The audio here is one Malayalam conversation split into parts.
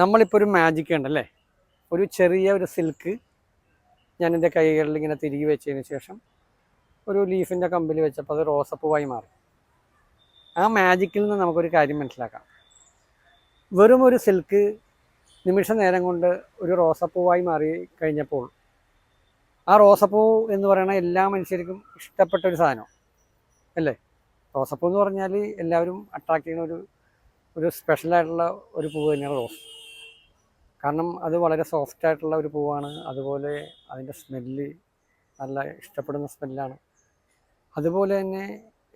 നമ്മളിപ്പോൾ ഒരു മാജിക് ഉണ്ടല്ലേ? ഒരു ചെറിയ ഒരു സിൽക്ക് ഞാൻ എന്റെ കൈകളിൽ ഇങ്ങനെ തിരികെ വെച്ചതിന് ശേഷം ഒരു ലീഫിന്റെ കമ്പിൽ വെച്ചപ്പോൾ അത് റോസപ്പൂവായി മാറി. ആ മാജിക്കിൽ നിന്ന് നമുക്കൊരു കാര്യം മനസ്സിലാക്കാം. വെറും ഒരു സിൽക്ക് നിമിഷ നേരം കൊണ്ട് ഒരു റോസപ്പൂവായി മാറി കഴിഞ്ഞപ്പോൾ ആ റോസപ്പൂ എന്ന് പറയുന്ന എല്ലാ മനുഷ്യർക്കും ഇഷ്ടപ്പെട്ട ഒരു സാധനം അല്ലേ? റോസപ്പൂ എന്ന് പറഞ്ഞാൽ എല്ലാവരും അട്രാക്ട് ചെയ്യുന്ന ഒരു ഒരു സ്പെഷ്യലായിട്ടുള്ള ഒരു പൂവ് തന്നെയാണ് റോസ്. കാരണം അത് വളരെ സോഫ്റ്റ് ആയിട്ടുള്ള ഒരു പൂവാണ്. അതുപോലെ അതിന്റെ സ്മെല്ല് നല്ല ഇഷ്ടപ്പെടുന്ന സ്മെല്ലാണ് അതുപോലെ തന്നെ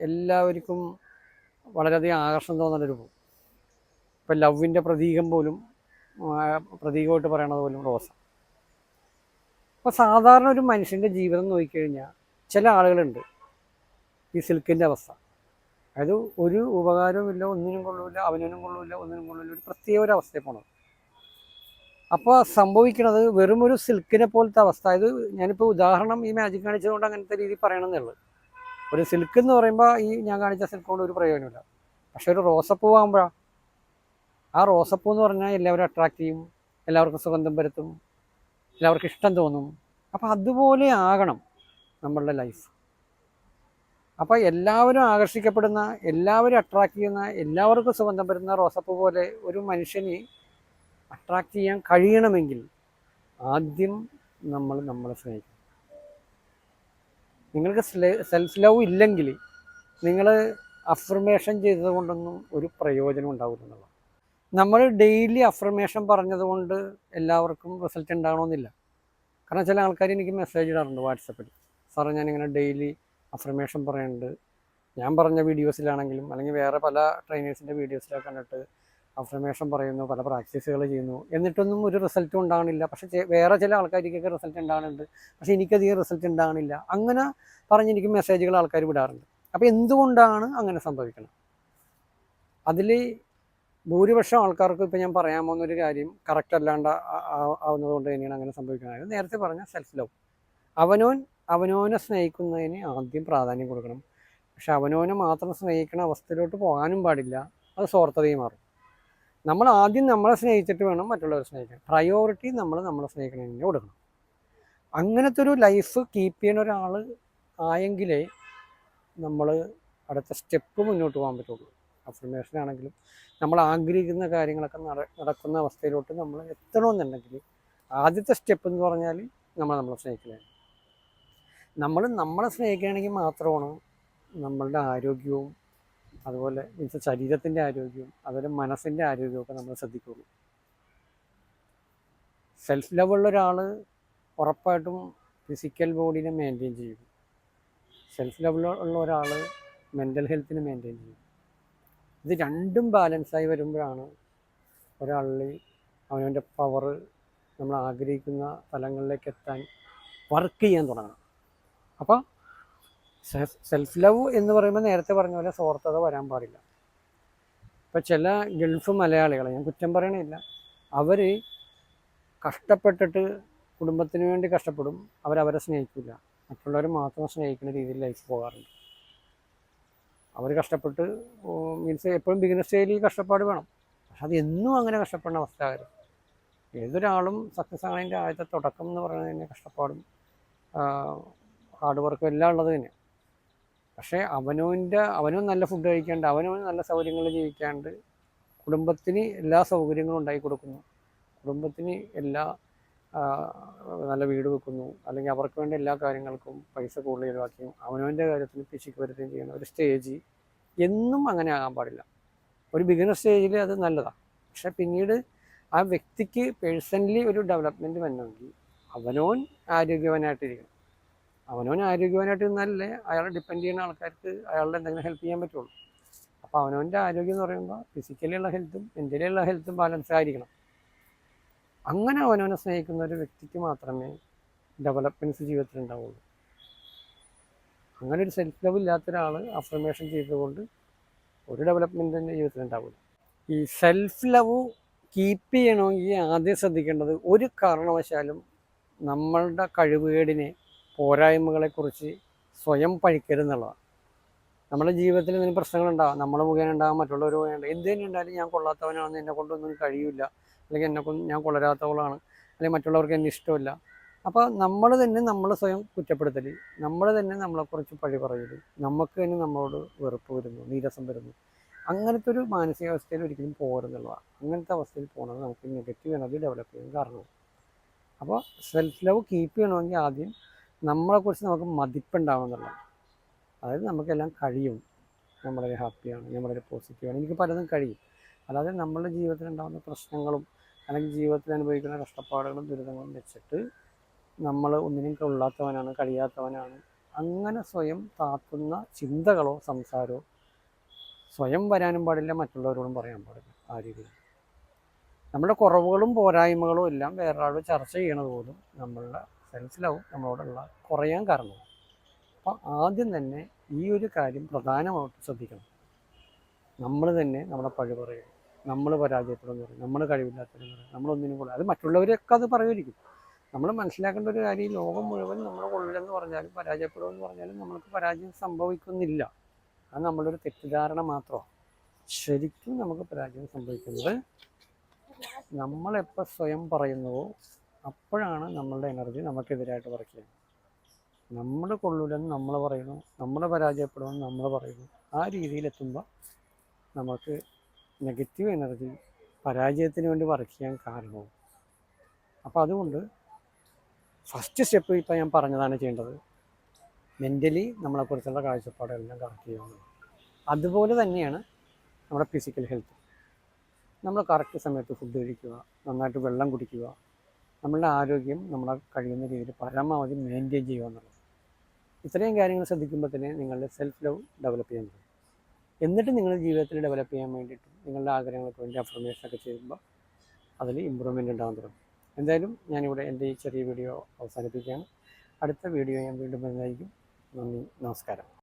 എല്ലാവർക്കും വളരെയധികം ആകർഷണം തോന്നുന്നൊരു പൂ ഇപ്പം ലവിന്റെ പ്രതീകം പോലും പ്രതീകമായിട്ട് പറയണത് പോലും റോസ. അപ്പോൾ സാധാരണ ഒരു മനുഷ്യന്റെ ജീവിതം നോക്കിക്കഴിഞ്ഞാൽ ചില ആളുകളുണ്ട് ഈ സിൽക്കിന്റെ അവസ്ഥ. അതായത് ഒരു ഉപകാരവും ഇല്ല ഒന്നിനും കൊള്ളൂല അവനൊന്നും കൊള്ളൂല ഒന്നിനും കൊള്ളൂല ഒരു പ്രത്യേക ഒരു അവസ്ഥയിൽ പോണത്. അപ്പോൾ സംഭവിക്കുന്നത് വെറും ഒരു സിൽക്കിനെ പോലത്തെ അവസ്ഥ. അതായത് ഞാനിപ്പോൾ ഉദാഹരണം ഈ മാജിക് കാണിച്ചതുകൊണ്ട് അങ്ങനത്തെ രീതിയിൽ പറയണമെന്നുള്ളൂ ഒരു സിൽക്ക് എന്ന് പറയുമ്പോൾ ഈ ഞാൻ കാണിച്ച സിൽക്ക് കൊണ്ട് ഒരു പ്രയോജനമില്ല പക്ഷെ ഒരു റോസപ്പൂ ആകുമ്പോഴാണ് ആ റോസപ്പൂ എന്ന് പറഞ്ഞാൽ എല്ലാവരും അട്രാക്ട് ചെയ്യും എല്ലാവർക്കും സുഗന്ധം പരത്തും എല്ലാവർക്കും ഇഷ്ടം തോന്നും. അപ്പോൾ അതുപോലെ ആകണം നമ്മളുടെ ലൈഫ് അപ്പോൾ എല്ലാവരും ആകർഷിക്കപ്പെടുന്ന എല്ലാവരും അട്രാക്ട് ചെയ്യുന്ന എല്ലാവർക്കും സുഗന്ധം വരുന്ന റോസപ്പൂ പോലെ ഒരു മനുഷ്യന് അട്രാക്ട് ചെയ്യാൻ കഴിയണമെങ്കിൽ ആദ്യം നമ്മൾ നമ്മളെ സ്നേഹിക്കണം. നിങ്ങൾക്ക് സെൽഫ് ലവ് ഇല്ലെങ്കിൽ നിങ്ങൾ അഫർമേഷൻ ചെയ്തതുകൊണ്ടൊന്നും ഒരു പ്രയോജനം ഉണ്ടാവില്ല നമ്മൾ ഡെയിലി അഫർമേഷൻ പറഞ്ഞതുകൊണ്ട് എല്ലാവർക്കും റിസൾട്ട് ഉണ്ടാകണമെന്നില്ല കാരണം ചില ആൾക്കാർ എനിക്ക് മെസ്സേജ് ഇടാറുണ്ട് വാട്സപ്പിൽ സാറേ ഞാനിങ്ങനെ ഡെയിലി അഫർമേഷൻ പറയുന്നുണ്ട് ഞാൻ പറഞ്ഞ വീഡിയോസിലാണെങ്കിലും അല്ലെങ്കിൽ വേറെ പല ട്രെയിനേഴ്സിന്റെ വീഡിയോസിലൊക്കെ കണ്ടിട്ട് അഫർമേഷൻ പറയുന്നു പല പ്രാക്ടീസുകൾ ചെയ്യുന്നു. എന്നിട്ടൊന്നും ഒരു റിസൾട്ടും ഉണ്ടാകണില്ല പക്ഷേ വേറെ ചില ആൾക്കാർക്കൊക്കെ റിസൾട്ട് ഉണ്ടാകുന്നുണ്ട് പക്ഷേ എനിക്കധികം റിസൾട്ട് ഉണ്ടാകണില്ല അങ്ങനെ പറഞ്ഞ് എനിക്ക് മെസ്സേജുകൾ ആൾക്കാർ വിടാറുണ്ട്. അപ്പോൾ എന്തുകൊണ്ടാണ് അങ്ങനെ സംഭവിക്കുന്നത് അതിൽ ഭൂരിപക്ഷം ആൾക്കാർക്ക് ഇപ്പോൾ ഞാൻ പറയാൻ പോകുന്ന ഒരു കാര്യം കറക്റ്റ് അല്ലാണ്ട് ആ- ആ- ആവുന്നത് കൊണ്ട് തന്നെയാണ് അങ്ങനെ സംഭവിക്കുന്നത് നേരത്തെ പറഞ്ഞ സെൽഫ് ലവ് അവനോൻ അവനോനെ സ്നേഹിക്കുന്നതിന് ആദ്യം പ്രാധാന്യം കൊടുക്കണം. പക്ഷെ അവനോനെ മാത്രം സ്നേഹിക്കുന്ന അവസ്ഥയിലോട്ട് പോകാനും പാടില്ല. അത് സ്വാർത്ഥതയും മാറും. നമ്മൾ ആദ്യം നമ്മളെ സ്നേഹിച്ചിട്ട് വേണം മറ്റുള്ളവരെ സ്നേഹിക്കാൻ. പ്രയോറിറ്റി നമ്മൾ നമ്മളെ സ്നേഹിക്കണതിന് കൊടുക്കണം. അങ്ങനത്തെ ഒരു ലൈഫ് കീപ്പ് ചെയ്യുന്ന ഒരാൾ ആയെങ്കിലേ നമ്മൾ അടുത്ത സ്റ്റെപ്പ് മുന്നോട്ട് പോകാൻ പറ്റുള്ളൂ. അഫർമേഷൻ ആണെങ്കിലും നമ്മൾ ആഗ്രഹിക്കുന്ന കാര്യങ്ങളൊക്കെ നട നടക്കുന്ന അവസ്ഥയിലോട്ട് നമ്മൾ എത്തണമെന്നുണ്ടെങ്കിൽ ആദ്യത്തെ സ്റ്റെപ്പ് എന്ന് പറഞ്ഞാൽ നമ്മൾ നമ്മളെ സ്നേഹിക്കുന്നത് നമ്മൾ നമ്മളെ സ്നേഹിക്കുകയാണെങ്കിൽ മാത്രമാണ് നമ്മളുടെ ആരോഗ്യവും അതുപോലെ മീൻസ് ശരീരത്തിന്റെ ആരോഗ്യവും അതുപോലെ മനസ്സിന്റെ ആരോഗ്യവും നമ്മൾ ശ്രദ്ധിക്കുള്ളൂ. സെൽഫ് ലെവലുള്ള ഒരാൾ ഉറപ്പായിട്ടും ഫിസിക്കൽ ബോഡിനെ മെയിന്റെയിൻ ചെയ്യും. സെൽഫ് ലവ് ഉള്ള ഒരാൾ മെന്റൽ ഹെൽത്തിനെ മെയിന്റെയിൻ ചെയ്യും. ഇത് രണ്ടും ബാലൻസായി വരുമ്പോഴാണ് ഒരാളിൽ അവനവന്റെ പവർ നമ്മൾ ആഗ്രഹിക്കുന്ന തലങ്ങളിലേക്ക് എത്താൻ വർക്ക് ചെയ്യാൻ തുടങ്ങണം അപ്പോൾ സെൽഫ് ലവ് എന്ന് പറയുമ്പോൾ നേരത്തെ പറഞ്ഞ പോലെ സ്വാർത്ഥത വരാൻ പാടില്ല. ഇപ്പം ചില ഗൾഫ് മലയാളികളെ ഞാൻ കുറ്റം പറയണില്ല. അവർ കഷ്ടപ്പെട്ടിട്ട് കുടുംബത്തിന് വേണ്ടി കഷ്ടപ്പെടും. അവരവരെ സ്നേഹിക്കില്ല മറ്റുള്ളവർ മാത്രം സ്നേഹിക്കുന്ന രീതിയിൽ ലൈഫ് പോകാറുണ്ട്. അവർ കഷ്ടപ്പെട്ട് മീൻസ് എപ്പോഴും ബിഗിനർ സ്റ്റേജിൽ കഷ്ടപ്പാട് വേണം. പക്ഷെ അത് എന്നും അങ്ങനെ കഷ്ടപ്പെടുന്ന അവസ്ഥ ആകരുത്. ഏതൊരാളും സക്സസ് ആണതിന്റെ ആദ്യത്തെ തുടക്കം എന്ന് പറയുന്നത് തന്നെ കഷ്ടപ്പാടും ഹാർഡ് വർക്കും എല്ലാം ഉള്ളത് തന്നെ. പക്ഷേ അവനവന്റെ അവനും നല്ല ഫുഡ് കഴിക്കാണ്ട് അവനവന് നല്ല സൗകര്യങ്ങൾ ജീവിക്കാണ്ട് കുടുംബത്തിന് എല്ലാ സൗകര്യങ്ങളും ഉണ്ടാക്കി കൊടുക്കുന്നു. കുടുംബത്തിന് എല്ലാ നല്ല വീട് വെക്കുന്നു. അല്ലെങ്കിൽ അവർക്ക് വേണ്ട എല്ലാ കാര്യങ്ങൾക്കും പൈസ കൂടുതൽ ചിലവാക്കിയും അവനവന്റെ കാര്യത്തിൽ പിശിക്ക് വരുത്തുകയും ചെയ്യുന്ന ഒരു സ്റ്റേജ് എന്നും അങ്ങനെ ആകാൻ പാടില്ല. ഒരു ബിഗിനർ സ്റ്റേജിൽ അത് നല്ലതാണ് പക്ഷേ പിന്നീട് ആ വ്യക്തിക്ക് പേഴ്സണലി ഒരു ഡെവലപ്മെന്റ് വന്നെങ്കിൽ അവനോൻ ആരോഗ്യവാനായിട്ടിരിക്കണം. അവനവൻ ആരോഗ്യവാനായിട്ട് നിന്നാലല്ലേ അയാളെ ഡിപ്പെൻഡ് ചെയ്യുന്ന ആൾക്കാർക്ക് അയാളുടെ എന്തെങ്കിലും ഹെൽപ്പ് ചെയ്യാൻ പറ്റുള്ളൂ. അപ്പോൾ അവനവന്റെ ആരോഗ്യം എന്ന് പറയുമ്പോൾ ഫിസിക്കലി ഉള്ള ഹെൽത്തും മെന്റലി ഉള്ള ഹെൽത്തും ബാലൻസ് ആയിരിക്കണം. അങ്ങനെ അവനവനെ സ്നേഹിക്കുന്ന ഒരു വ്യക്തിക്ക് മാത്രമേ ഡെവലപ്മെന്റ്സ് ജീവിതത്തിൽ ഉണ്ടാവുള്ളൂ. അങ്ങനെ ഒരു സെൽഫ് ലവ് ഇല്ലാത്ത ഒരാൾ അഫർമേഷൻ ചെയ്തുകൊണ്ട് ഒരു ഡെവലപ്മെന്റ് തന്നെ ജീവിതത്തിൽ ഉണ്ടാവില്ല. ഈ സെൽഫ് ലവ് കീപ്പ് ചെയ്യണമെങ്കിൽ ആദ്യം ശ്രദ്ധിക്കേണ്ടത് ഒരു കാരണവശാലും നമ്മളുടെ കഴിവുകേടിനെ പോരായ്മകളെക്കുറിച്ച് സ്വയം പഴിക്കരുതെന്നുള്ളതാണ് നമ്മുടെ ജീവിതത്തിൽ എന്തെങ്കിലും പ്രശ്നങ്ങളുണ്ടാകാം നമ്മൾ മുഖേന ഉണ്ടാകാം മറ്റുള്ളവർ മുഖേന ഉണ്ടാകും എന്ത് തന്നെ ഉണ്ടായാലും ഞാൻ കൊള്ളാത്തവനാണെന്ന് എന്നെ കൊണ്ടൊന്നും കഴിയില്ല അല്ലെങ്കിൽ എന്നെ കൊണ്ട് ഞാൻ കൊള്ളരാത്തവളാണ് അല്ലെങ്കിൽ മറ്റുള്ളവർക്ക് എന്നെ ഇഷ്ടമില്ല. അപ്പോൾ നമ്മൾ തന്നെ നമ്മൾ സ്വയം കുറ്റപ്പെടുത്തൽ നമ്മൾ തന്നെ നമ്മളെക്കുറിച്ച് പഴി പറയൽ നമുക്ക് തന്നെ നമ്മളോട് വെറുപ്പ് വരുന്നു നീരസം വരുന്നു. അങ്ങനത്തെ ഒരു മാനസികാവസ്ഥയിൽ ഒരിക്കലും പോരുന്നുള്ളതാണ് അങ്ങനത്തെ അവസ്ഥയിൽ പോകുന്നത് നമുക്ക് നെഗറ്റീവ് എനർജി ഡെവലപ്പ് ചെയ്യാൻ കാരണമാണ്. അപ്പോൾ സെൽഫ് ലവ് കീപ്പ് ചെയ്യണമെങ്കിൽ ആദ്യം നമ്മളെക്കുറിച്ച് നമുക്ക് മതിപ്പുണ്ടാവുന്നുള്ള അതായത് നമുക്കെല്ലാം കഴിയും. വളരെ ഹാപ്പിയാണ് വളരെ പോസിറ്റീവാണ്. എനിക്ക് പലതും കഴിയും. അല്ലാതെ നമ്മളുടെ ജീവിതത്തിൽ ഉണ്ടാകുന്ന പ്രശ്നങ്ങളും അല്ലെങ്കിൽ ജീവിതത്തിൽ അനുഭവിക്കുന്ന കഷ്ടപ്പാടുകളും ദുരിതങ്ങളും വെച്ചിട്ട് നമ്മൾ ഒന്നിനും കൊള്ളാത്തവനാണ് കഴിയാത്തവനാണ്. അങ്ങനെ സ്വയം താത്തുന്ന ചിന്തകളോ സംസാരമോ സ്വയം വരാനും പാടില്ല മറ്റുള്ളവരോടും പറയാൻ പാടില്ല ആ രീതിയിൽ. നമ്മുടെ കുറവുകളും പോരായ്മകളും എല്ലാം വേറൊരാളോട് ചർച്ച ചെയ്യണത് പോലും നമ്മളുടെ സെൽഫ് ലവ് നമ്മളോടുള്ള കുറയാൻ കാരണം. അപ്പോൾ ആദ്യം തന്നെ ഈ ഒരു കാര്യം പ്രധാനമായിട്ട് ശ്രദ്ധിക്കണം. നമ്മൾ തന്നെ നമ്മുടെ പഴി പറയും. നമ്മൾ പരാജയപ്പെടുമെന്ന് പറയും. നമ്മൾ കഴിവില്ലാത്തവരെന്ന് പറയും. നമ്മളൊന്നിനും കൊള്ളില്ല അത് മറ്റുള്ളവരൊക്കെ അത് പറയുമായിരിക്കും. നമ്മൾ മനസ്സിലാക്കേണ്ട ഒരു കാര്യം ഈ ലോകം മുഴുവൻ നമ്മൾ കൊള്ളില്ലെന്ന് പറഞ്ഞാലും പരാജയപ്പെടുമെന്ന് പറഞ്ഞാലും നമ്മൾക്ക് പരാജയം സംഭവിക്കുന്നില്ല. അത് നമ്മളൊരു തെറ്റിദ്ധാരണ മാത്രമാണ്. ശരിക്കും നമുക്ക് പരാജയം സംഭവിക്കുന്നത് നമ്മളെപ്പോൾ സ്വയം പറയുന്നുവോ അപ്പോഴാണ് നമ്മളുടെ എനർജി നമുക്കെതിരായിട്ട് വർക്ക് ചെയ്യുന്നത്. നമ്മൾ കൊള്ളൂലെന്ന് നമ്മൾ പറയുന്നു നമ്മൾ പരാജയപ്പെടുമെന്ന് നമ്മൾ പറയുന്നു. ആ രീതിയിലെത്തുമ്പോൾ നമുക്ക് നെഗറ്റീവ് എനർജി പരാജയത്തിന് വേണ്ടി വർക്ക് ചെയ്യാൻ കാരണവും. അപ്പോൾ അതുകൊണ്ട് ഫസ്റ്റ് സ്റ്റെപ്പ് ഇപ്പോൾ ഞാൻ പറഞ്ഞതാണ് ചെയ്യേണ്ടത്. മെന്റലി നമ്മളെക്കുറിച്ചുള്ള കാഴ്ചപ്പാടെല്ലാം കറക്റ്റ് ചെയ്യുന്നത് അതുപോലെ തന്നെയാണ് നമ്മുടെ ഫിസിക്കൽ ഹെൽത്ത് നമ്മൾ കറക്റ്റ് സമയത്ത് ഫുഡ് കഴിക്കുക നന്നായിട്ട് വെള്ളം കുടിക്കുക നമ്മളുടെ ആരോഗ്യം നമ്മളെ കഴിയുന്ന രീതിയിൽ പരമാവധി മെയിന്റെയിൻ ചെയ്യുക എന്നുള്ളത്. ഇത്രയും കാര്യങ്ങൾ ശ്രദ്ധിക്കുമ്പോൾ തന്നെ നിങ്ങളുടെ സെൽഫ് ലവ് ഡെവലപ്പ് ചെയ്യാൻ പറ്റും എന്നിട്ട് നിങ്ങളുടെ ജീവിതത്തിൽ ഡെവലപ്പ് ചെയ്യാൻ വേണ്ടിയിട്ട് നിങ്ങളുടെ ആഗ്രഹങ്ങൾക്ക് വേണ്ടി അഫർമേഷൻ ഒക്കെ ചെയ്യുമ്പോൾ അതിൽ ഇമ്പ്രൂവ്മെന്റ് ഉണ്ടാകാൻ തുടങ്ങും. എന്തായാലും ഞാനിവിടെ എന്റെ ഈ ചെറിയ വീഡിയോ അവസാനിപ്പിക്കുകയാണ്. അടുത്ത വീഡിയോ ഞാൻ വീണ്ടും വരുന്നതായിരിക്കും. നന്ദി നമസ്കാരം.